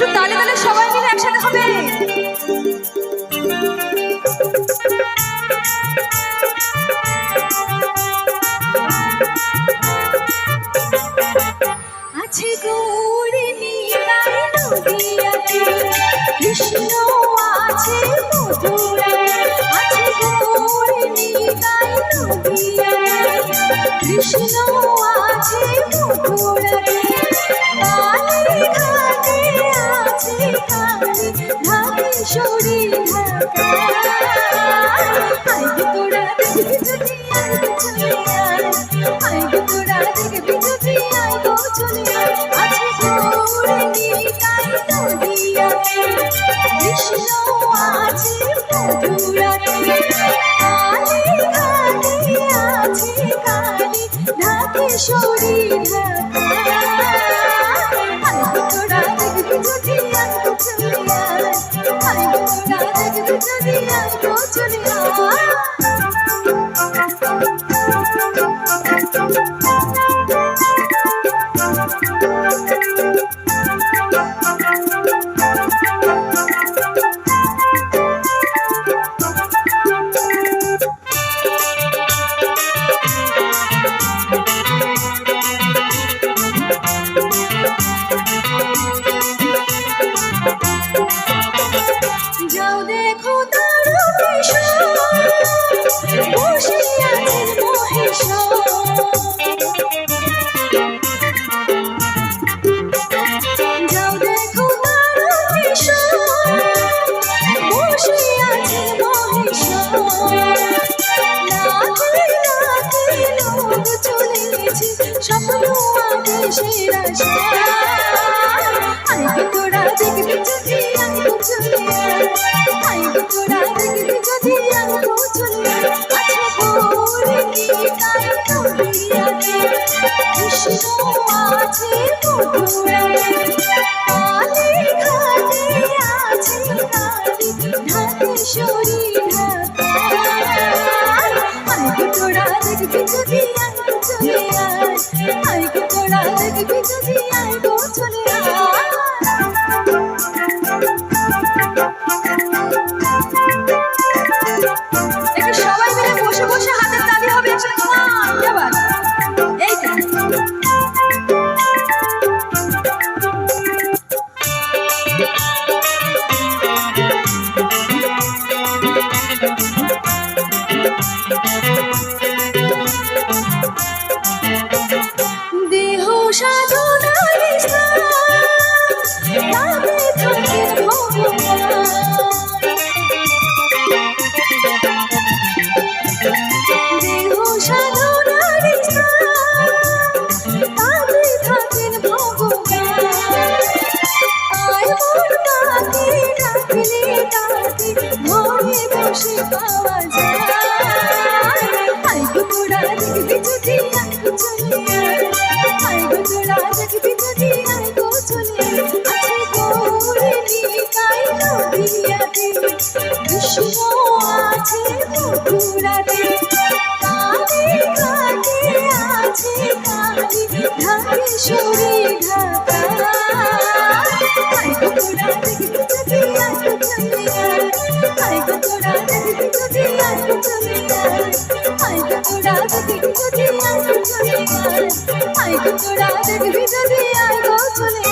একটু তালে তালে সবাই মিলে একসাথে হবে। আছে গৌরী নীলাই নদিয়াতে, কৃষ্ণ আছে মধুরাতে আছে গৌরী নীলাই নদিয়াতে, কৃষ্ণ সুরে স্বপ্ন আদেশের আশায় আইগে তোরা দেখবি যদি আইগো চলে আইগে তোরা দেখবি যদি আইগো চলে আয় আছে গৌরী নিতাই নদিয়াতে কৃষ্ণ আছে মধুরাতে তোরা দেখবি ডাকলে ডাকে ঘরে বসে পাওয়া যায় আইগো তোরা দেখবি যদি আইগো চলে আয় আইগো তোরা দেখবি যদি আইগো চলে আছে গৌরী নিতাই নদিয়াতে কৃষ্ণ আছে মধুরাতে কালী ঘাটে আছে কালী ঢাকেশ্বরী ঢাকা দেখবি যদি যদি আইগো চলে